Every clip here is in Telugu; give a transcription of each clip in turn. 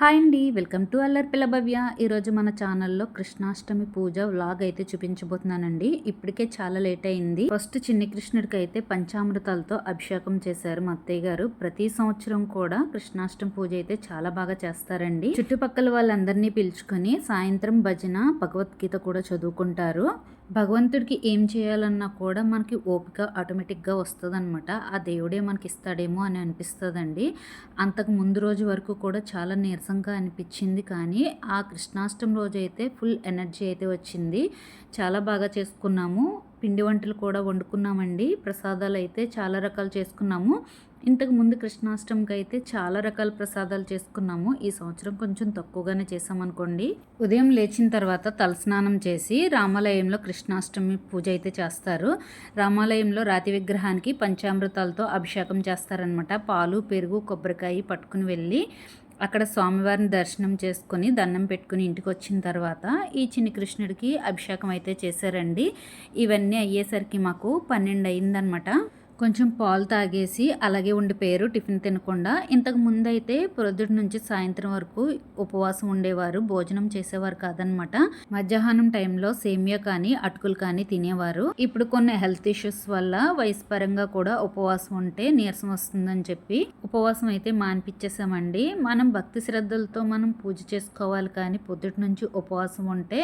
హాయ్ అండి వెల్కమ్ టు అల్లర్ పిల్ల భవ్య. ఈరోజు మన ఛానల్లో కృష్ణాష్టమి పూజ వ్లాగ్ అయితే చూపించబోతున్నానండి. ఇప్పటికే చాలా లేట్ అయింది. ఫస్ట్ చిన్ని కృష్ణుడికి అయితే పంచామృతాలతో అభిషేకం చేశారు మా అత్తయ్య గారు. ప్రతి సంవత్సరం కూడా కృష్ణాష్టమి పూజ అయితే చాలా బాగా చేస్తారండి. చుట్టుపక్కల వాళ్ళందరినీ పిలుచుకొని సాయంత్రం భజన భగవద్గీత కూడా చదువుకుంటారు. భగవంతుడికి ఏం చేయాలన్నా కూడా మనకి ఓపిక ఆటోమేటిక్గా వస్తుందన్నమాట. ఆ దేవుడే మనకి ఇస్తాడేమో అని అనిపిస్తుందండి. అంతకు ముందు రోజు వరకు కూడా చాలా నీరసంగా అనిపించింది కానీ ఆ కృష్ణాష్టమి రోజు అయితే ఫుల్ ఎనర్జీ అయితే వచ్చింది. చాలా బాగా చేసుకున్నాము. పిండి వంటలు కూడా వండుకున్నామండి. ప్రసాదాలు అయితే చాలా రకాలు చేసుకున్నాము. ఇంతకు ముందు కృష్ణాష్టమికి అయితే చాలా రకాల ప్రసాదాలు చేసుకున్నాము. ఈ సంవత్సరం కొంచెం తక్కువగానే చేసామనుకోండి ఉదయం లేచిన తర్వాత తలస్నానం చేసి రామాలయంలో కృష్ణాష్టమి పూజ అయితే చేస్తారు. రామాలయంలో రాతి విగ్రహానికి పంచామృతాలతో అభిషేకం చేస్తారనమాట పాలు పెరుగు కొబ్బరికాయ పట్టుకుని వెళ్ళి అక్కడ స్వామివారిని దర్శనం చేసుకుని దండం పెట్టుకుని ఇంటికి వచ్చిన తర్వాత ఈ చిన్ని కృష్ణుడికి అభిషేకం అయితే చేశారండి. ఇవన్నీ అయ్యేసరికి మాకు పన్నెండు అయిందనమాట కొంచెం పాలు తాగేసి అలాగే ఉండిపోయారు టిఫిన్ తినకుండా ఇంతకు ముందు అయితే నుంచి సాయంత్రం వరకు ఉపవాసం ఉండేవారు భోజనం చేసేవారు కాదనమాట. మధ్యాహ్నం టైంలో సేమియా కానీ అటుకులు కానీ తినేవారు. ఇప్పుడు కొన్ని హెల్త్ ఇష్యూస్ వల్ల వయసు పరంగా కూడా ఉపవాసం ఉంటే నీరసం వస్తుందని చెప్పి ఉపవాసం అయితే మానిపించేసామండి మనం భక్తి శ్రద్ధలతో మనం పూజ చేసుకోవాలి కానీ పొద్దుటి నుంచి ఉపవాసం ఉంటే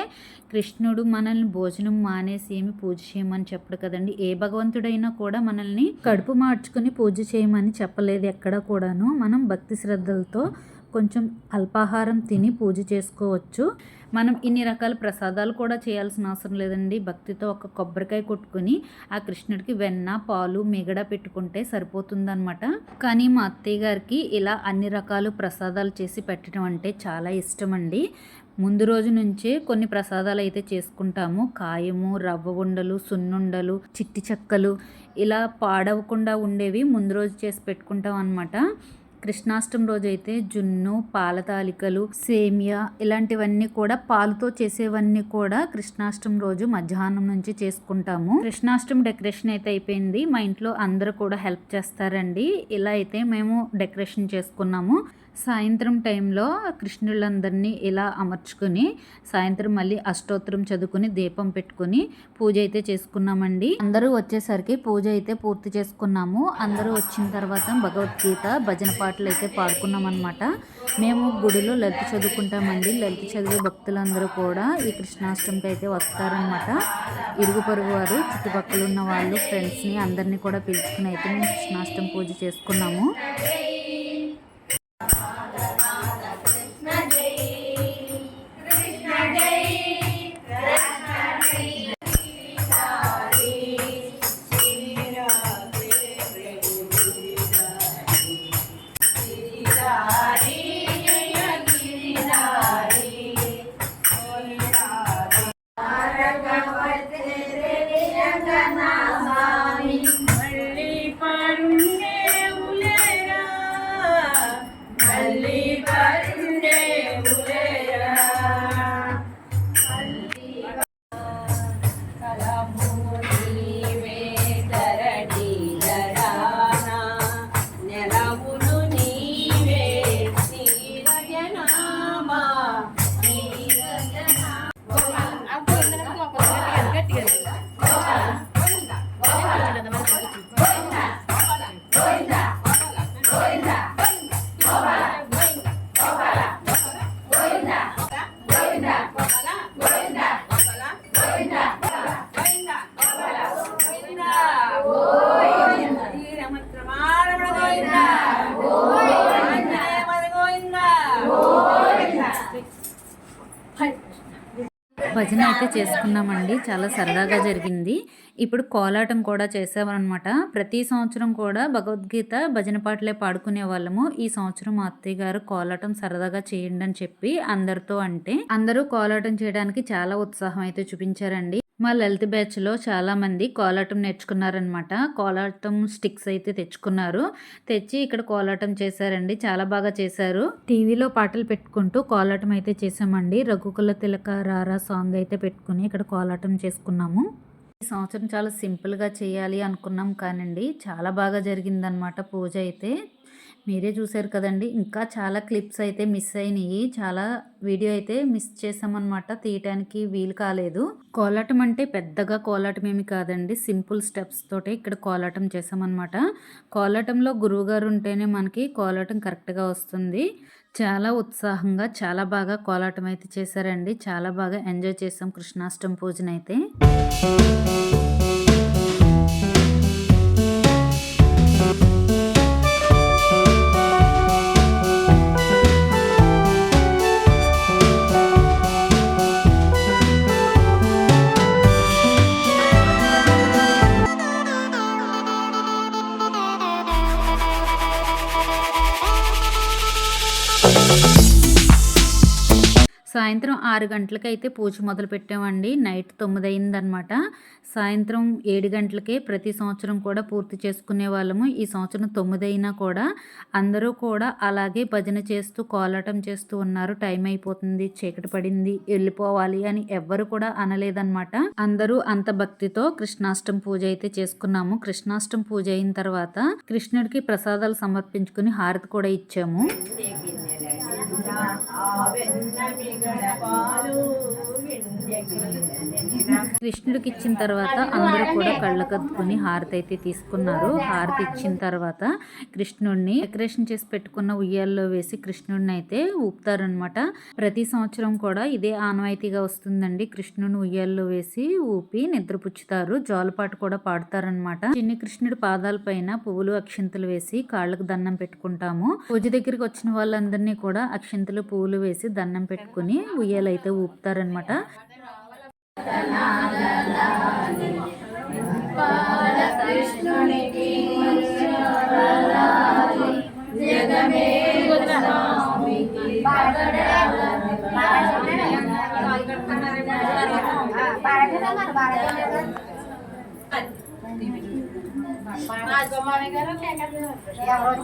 కృష్ణుడు మనల్ని భోజనం మానేసి ఏమి పూజ చేయమని చెప్పడు కదండి. ఏ భగవంతుడైనా కూడా మనల్ని కడుపు మార్చుకుని పూజ చేయమని చెప్పలేదు ఎక్కడ కూడాను. మనం భక్తి శ్రద్ధలతో కొంచెం అల్పాహారం తిని పూజ చేసుకోవచ్చు. మనం ఇన్ని రకాల ప్రసాదాలు కూడా చేయాల్సిన అవసరం లేదండి. భక్తితో ఒక కొబ్బరికాయ కొట్టుకుని ఆ కృష్ణుడికి వెన్న పాలు మిగడ పెట్టుకుంటే సరిపోతుందనమాట కానీ మా అత్తయ్య గారికి ఇలా అన్ని రకాలు ప్రసాదాలు చేసి పెట్టడం అంటే చాలా ఇష్టం అండి ముందు రోజు నుంచే కొన్ని ప్రసాదాలు అయితే చేసుకుంటాము. కాయము రవ్వ ఉండలు సున్నుండలు చిట్టి చెక్కలు ఇలా పాడవకుండా ఉండేవి ముందు రోజు చేసి పెట్టుకుంటాం అనమాట కృష్ణాష్టమి రోజు అయితే జున్ను పాల తాలికలు సేమియా ఇలాంటివన్నీ కూడా పాలుతో చేసేవన్నీ కూడా కృష్ణాష్టమి రోజు మధ్యాహ్నం నుంచి చేసుకుంటాము. కృష్ణాష్టమి డెకరేషన్ అయితే అయిపోయింది. మా ఇంట్లో అందరూ కూడా హెల్ప్ చేస్తారండి. ఇలా అయితే మేము డెకరేషన్ చేసుకున్నాము. సాయంత్రం టైంలో కృష్ణులందరినీ ఇలా అమర్చుకొని సాయంత్రం మళ్ళీ అష్టోత్తరం చదువుకుని దీపం పెట్టుకుని పూజ అయితే చేసుకున్నామండి. అందరూ వచ్చేసరికి పూజ అయితే పూర్తి చేసుకున్నాము. అందరూ వచ్చిన తర్వాత భగవద్గీత భజన పాటలు అయితే పాడుకున్నాం అనమాట మేము గుడిలో లలిత చదువుకుంటామండి. లలిత చదివే భక్తులందరూ కూడా ఈ కృష్ణాష్టమికి అయితే వస్తారనమాట ఇరుగు పొరుగు వారు చుట్టుపక్కల ఉన్న వాళ్ళు ఫ్రెండ్స్ని అందరినీ కూడా పిలుచుకుని అయితే మేము కృష్ణాష్టమి పూజ చేసుకున్నాము. భజన అయితే చేసుకున్నామండి. చాలా సరదాగా జరిగింది. ఇప్పుడు కోలాటం కూడా చేసామన్నమాట. ప్రతి సంవత్సరం కూడా భగవద్గీత భజన పాటలే పాడుకునే వాళ్ళము. ఈ సంవత్సరం మా అత్తయ్య గారు కోలాటం సరదాగా చేయండి అని చెప్పి అందరితో అంటే అందరూ కోలాటం చేయడానికి చాలా ఉత్సాహం అయితే చూపించారండి. మా లలిత బ్యాచ్లో చాలామంది కోలాటం నేర్చుకున్నారనమాట కోలాటం స్టిక్స్ అయితే తెచ్చుకున్నారు. తెచ్చి ఇక్కడ కోలాటం చేశారండి. చాలా బాగా చేశారు. టీవీలో పాటలు పెట్టుకుంటూ కోలాటం అయితే చేసామండి రఘుకుల తిలక రారా సాంగ్ అయితే పెట్టుకుని ఇక్కడ కోలాటం చేసుకున్నాము. ఈ సంవత్సరం చాలా సింపుల్గా చేయాలి అనుకున్నాం కానండి. చాలా బాగా జరిగిందనమాట పూజ అయితే. మీరే చూసారు కదండి. ఇంకా చాలా క్లిప్స్ అయితే మిస్ అయినాయి. చాలా వీడియో అయితే మిస్ చేసామన్నమాట తీయటానికి వీలు కాలేదు. కోలాటం అంటే పెద్దగా కోలాటం ఏమి కాదండి. సింపుల్ స్టెప్స్ తోటే ఇక్కడ కోలాటం చేసామన్నమాట కోలాటంలో గురువుగారు ఉంటేనే మనకి కోలాటం కరెక్ట్గా వస్తుంది. చాలా ఉత్సాహంగా చాలా బాగా కోలాటం అయితే చేశారండి. చాలా బాగా ఎంజాయ్ చేసాం కృష్ణాష్టమి పూజనైతే. సాయంత్రం ఆరు గంటలకైతే పూజ మొదలు పెట్టామండి నైట్ తొమ్మిది అయిందనమాట సాయంత్రం ఏడు గంటలకే ప్రతి సంవత్సరం కూడా పూర్తి చేసుకునే వాళ్ళము. ఈ సంవత్సరం తొమ్మిది అయినా కూడా అందరూ కూడా అలాగే భజన చేస్తూ కోలాటం చేస్తూ ఉన్నారు. టైం అయిపోతుంది చీకటి పడింది వెళ్ళిపోవాలి అని ఎవ్వరు కూడా అనలేదన్నమాట. అందరూ అంత భక్తితో కృష్ణాష్టం పూజ అయితే చేసుకున్నాము. కృష్ణాష్టం పూజ అయిన తర్వాత కృష్ణుడికి ప్రసాదాలు సమర్పించుకుని హారతి కూడా ఇచ్చాము. ఆ వెన్న మిగడ పాలు. కృష్ణుడికి ఇచ్చిన తర్వాత అందరూ కూడా కళ్ళ కద్దుకుని హారతి అయితే తీసుకున్నారు. హారతి ఇచ్చిన తర్వాత కృష్ణుడిని డెకరేషన్ చేసి పెట్టుకున్న ఉయ్యాల్లో వేసి కృష్ణుడిని అయితే ఊపుతారనమాట ప్రతి సంవత్సరం కూడా ఇదే ఆనవాయితీగా వస్తుందండి. కృష్ణుని ఉయ్యాల్లో వేసి ఊపి నిద్రపుచ్చుతారు. జోలపాటు కూడా పాడతారనమాట చిన్ని కృష్ణుడి పాదాల పైన పువ్వులు అక్షింతలు వేసి కాళ్ళకు దండం పెట్టుకుంటాము. పూజ దగ్గరికి వచ్చిన వాళ్ళందరినీ కూడా అక్షింతలు పువ్వులు వేసి దండం పెట్టుకుని ఉయ్యాలైతే ఊపుతారనమాట కృష్ణునికి జగమే ఎవరు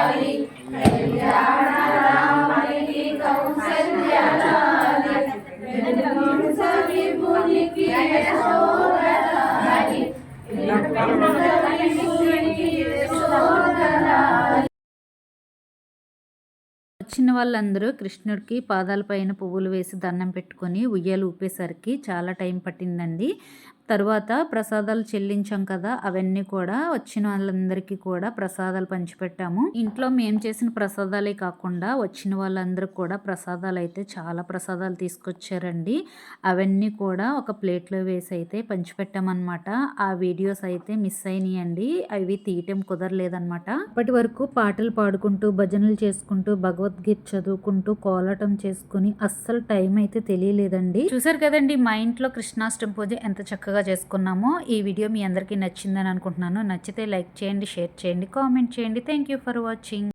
వచ్చిన వాళ్ళందరూ కృష్ణుడికి పాదాలపైన పువ్వులు వేసి దండం పెట్టుకొని ఉయ్యాలు ఊపేసరికి చాలా టైం పట్టిందండి. తర్వాత ప్రసాదాలు చెల్లించాం కదా అవన్నీ కూడా వచ్చిన వాళ్ళందరికీ కూడా ప్రసాదాలు పంచిపెట్టాము. ఇంట్లో మేము చేసిన ప్రసాదాలే కాకుండా వచ్చిన వాళ్ళందరూ కూడా ప్రసాదాలు అయితే చాలా ప్రసాదాలు తీసుకొచ్చారండి. అవన్నీ కూడా ఒక ప్లేట్లో వేసి అయితే పంచిపెట్టామన్నమాట. ఆ వీడియోస్ అయితే మిస్ అయినాయండి. అవి తీయటం కుదరలేదన్నమాట. ఇప్పటి వరకు పాటలు పాడుకుంటూ భజనలు చేసుకుంటూ భగవద్గీత చదువుకుంటూ కోలాటం చేసుకుని అస్సలు టైం అయితే తెలియలేదండి. చూసారు కదండి మా ఇంట్లో కృష్ణాష్టమి పూజ ఎంత చక్కగా చక్కగా చేసుకున్నాము. ఈ వీడియో మీ అందరికీ నచ్చిందని అనుకుంటున్నాను. నచ్చితే లైక్ చేయండి షేర్ చేయండి కామెంట్ చేయండి. Thank for watching